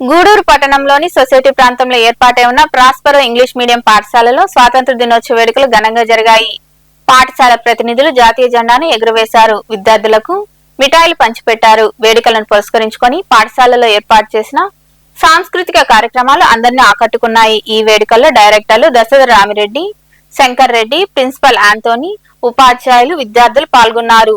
గూడూరు పట్టణంలోని సొసైటీ ప్రాంతంలో ఏర్పాటై ఉన్న ప్రాస్పరో ఇంగ్లీష్ మీడియం పాఠశాలలో స్వాతంత్ర దినోత్సవ వేడుకలు ఘనంగా జరిగాయి. పాఠశాల ప్రతినిధులు జాతీయ జెండాను ఎగురవేశారు. విద్యార్థులకు మిఠాయిలు పంచిపెట్టారు. వేడుకలను పురస్కరించుకొని పాఠశాలలో ఏర్పాటు చేసిన సాంస్కృతిక కార్యక్రమాలు అందరినీ ఆకట్టుకున్నాయి. ఈ వేడుకల్లో డైరెక్టర్లు దశరథ రామిరెడ్డి శంకర్ రెడ్డి ప్రిన్సిపల్ ఆంటోనీ ఉపాధ్యాయులు విద్యార్థులు పాల్గొన్నారు.